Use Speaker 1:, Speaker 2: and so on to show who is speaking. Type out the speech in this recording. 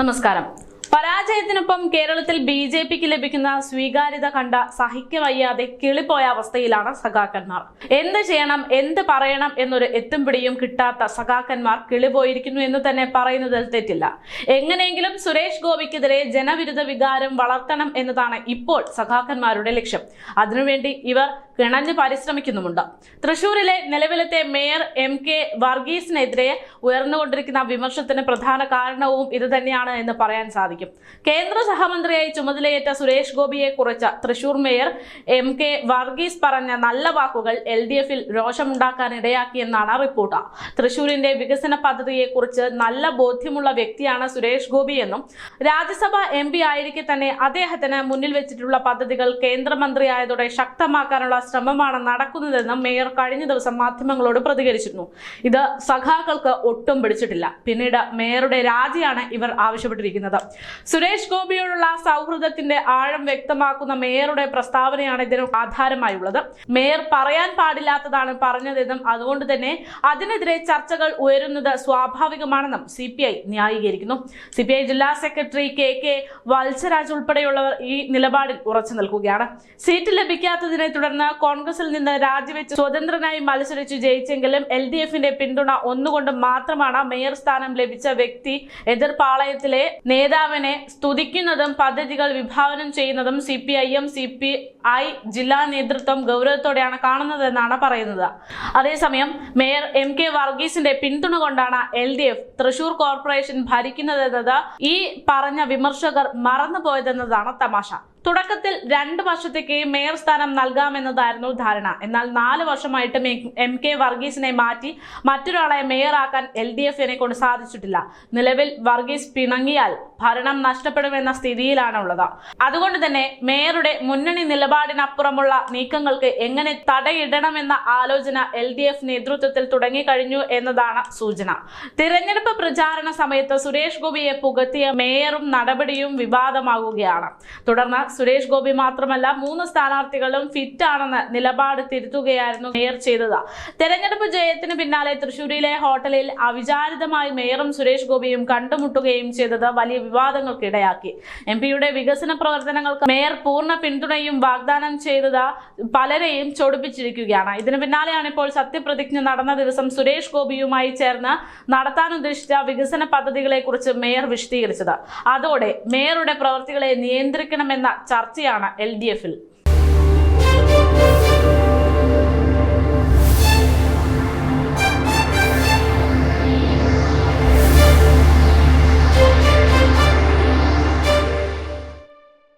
Speaker 1: നമസ്കാരം. പരാജയത്തിനൊപ്പം കേരളത്തിൽ B J പിക്ക് ലഭിക്കുന്ന സ്വീകാര്യത കണ്ട സഹിക്കവയ്യാതെ കിളിപ്പോയ അവസ്ഥയിലാണ് സഖാക്കന്മാർ. എന്ത് ചെയ്യണം എന്ത് പറയണം എന്നൊരു എത്തും പിടിയും കിട്ടാത്ത സഖാക്കന്മാർ കിളിപോയിരിക്കുന്നു എന്ന് തന്നെ പറയുന്നതിൽ തെറ്റില്ല. എങ്ങനെയെങ്കിലും സുരേഷ് ഗോപിക്കെതിരെ ജനവിരുദ്ധ വികാരം വളർത്തണം എന്നതാണ് ഇപ്പോൾ സഖാക്കന്മാരുടെ ലക്ഷ്യം. അതിനുവേണ്ടി ഇവർ കിണഞ്ഞ് പരിശ്രമിക്കുന്നുമുണ്ട്. തൃശൂരിലെ നിലവിലത്തെ മേയർ എം കെ വർഗീസിനെതിരെ ഉയർന്നുകൊണ്ടിരിക്കുന്ന വിമർശനത്തിന് പ്രധാന കാരണവും ഇത് തന്നെയാണ് എന്ന് പറയാൻ സാധിക്കും. കേന്ദ്ര സഹമന്ത്രിയായി ചുമതലയേറ്റ സുരേഷ് ഗോപിയെ കുറിച്ച് Thrissur mayor M K Varghese പറഞ്ഞ നല്ല വാക്കുകൾ എൽ ഡി എഫിൽ രോഷമുണ്ടാക്കാൻ ഇടയാക്കിയെന്നാണ് റിപ്പോർട്ട്. തൃശൂരിന്റെ വികസന പദ്ധതിയെക്കുറിച്ച് നല്ല ബോധ്യമുള്ള വ്യക്തിയാണ് സുരേഷ് ഗോപി എന്നും രാജ്യസഭ എം പി ആയിരിക്കെ തന്നെ അദ്ദേഹത്തിന് മുന്നിൽ വെച്ചിട്ടുള്ള പദ്ധതികൾ കേന്ദ്രമന്ത്രിയായതോടെ ശക്തമാക്കാനുള്ള ശ്രമമാണ് നടക്കുന്നതെന്ന് മേയർ കഴിഞ്ഞ ദിവസം മാധ്യമങ്ങളോട് പ്രതികരിച്ചിരുന്നു. ഇത് സഖാക്കൾക്ക് ഒട്ടും പിടിച്ചിട്ടില്ല. പിന്നീട് മേയറുടെ രാജിയാണ് ഇവർ ആവശ്യപ്പെട്ടിരിക്കുന്നത്. സുരേഷ് ഗോപിയോടുള്ള സൗഹൃദത്തിന്റെ ആഴം വ്യക്തമാക്കുന്ന മേയറുടെ പ്രസ്താവനയാണ് ഇതിന് ആധാരമായുള്ളത്. മേയർ പറയാൻ പാടില്ലാത്തതാണ് പറഞ്ഞതെന്നും അതുകൊണ്ട് തന്നെ അതിനെതിരെ ചർച്ചകൾ ഉയരുന്നത് സ്വാഭാവികമാണെന്നും സി പി ഐ ന്യായീകരിക്കുന്നു. സി പി ഐ ജില്ലാ സെക്രട്ടറി കെ കെ വത്സരാജ് ഉൾപ്പെടെയുള്ളവർ ഈ നിലപാടിൽ ഉറച്ചു നിൽക്കുകയാണ്. സീറ്റ് ലഭിക്കാത്തതിനെ തുടർന്ന് കോൺഗ്രസിൽ നിന്ന് രാജിവെച്ച് സ്വതന്ത്രനായി മത്സരിച്ചു ജയിച്ചെങ്കിലും എൽ ഡി എഫിന്റെ പിന്തുണ ഒന്നുകൊണ്ട് മാത്രമാണ് മേയർ സ്ഥാനം ലഭിച്ച വ്യക്തി. എതിർപാളയത്തിലെ നേതാവിനെ സ്തുതിക്കുന്നതും പദ്ധതികൾ വിഭാവനം ചെയ്യുന്നതും C P I M C P I ജില്ലാ നേതൃത്വം ഗൗരവത്തോടെയാണ് കാണുന്നതെന്നാണ് പറയുന്നത്. അതേസമയം മേയർ എം കെ വർഗീസിന്റെ പിന്തുണ കൊണ്ടാണ് L D F Thrissur corporation ഭരിക്കുന്നതെന്നത് ഈ പറഞ്ഞ വിമർശകർ മറന്നുപോയതെന്നതാണ് തമാശ. തുടക്കത്തിൽ രണ്ട് വർഷത്തേക്ക് മേയർ സ്ഥാനം നൽകാമെന്നതായിരുന്നു ധാരണ. എന്നാൽ നാല് വർഷമായിട്ട് എം കെ വർഗീസിനെ മാറ്റി മറ്റൊരാളെ മേയറാക്കാൻ എൽ ഡി എഫിനെ കൊണ്ട് സാധിച്ചിട്ടില്ല. നിലവിൽ വർഗീസ് പിണങ്ങിയാൽ ഭരണം നഷ്ടപ്പെടുമെന്ന സ്ഥിതിയിലാണ് ഉള്ളത് അതുകൊണ്ട് തന്നെ മേയറുടെ മുന്നണി നിലപാടിനപ്പുറമുള്ള നീക്കങ്ങൾക്ക് എങ്ങനെ തടയിടണമെന്ന ആലോചന എൽ ഡി എഫ് നേതൃത്വത്തിൽ തുടങ്ങിക്കഴിഞ്ഞു എന്നതാണ് സൂചന. തിരഞ്ഞെടുപ്പ് പ്രചാരണ സമയത്ത് സുരേഷ് ഗോപിയെ പുകത്തിയ മേയറും നടപടിയും വിവാദമാകുകയാണ്. തുടർന്ന് സുരേഷ് ഗോപി മാത്രമല്ല മൂന്ന് സ്ഥാനാർത്ഥികളും ഫിറ്റ് ആണെന്ന് നിലപാട് തിരുത്തുകയായിരുന്നു മേയർ ചെയ്തത്. തെരഞ്ഞെടുപ്പ് ജയത്തിന് പിന്നാലെ തൃശൂരിലെ ഹോട്ടലിൽ അവിചാരിതമായി മേയറും സുരേഷ് ഗോപിയും കണ്ടുമുട്ടുകയും ചെയ്തത് വലിയ വിവാദങ്ങൾക്കിടയാക്കി. എം പിയുടെ വികസന പ്രവർത്തനങ്ങൾക്ക് മേയർ പൂർണ പിന്തുണയും വാഗ്ദാനം ചെയ്തത് പലരെയും ചൊടിപ്പിച്ചിരിക്കുകയാണ്. ഇതിന് പിന്നാലെയാണ് ഇപ്പോൾ സത്യപ്രതിജ്ഞ നടന്ന ദിവസം സുരേഷ് ഗോപിയുമായി ചേർന്ന് നടത്താൻ ഉദ്ദേശിച്ച വികസന പദ്ധതികളെ കുറിച്ച് മേയർ വിശദീകരിച്ചത്. അതോടെ മേയറുടെ പ്രവർത്തികളെ നിയന്ത്രിക്കണമെന്ന ചർച്ചയാണ് എൽ ഡി എഫിൽ.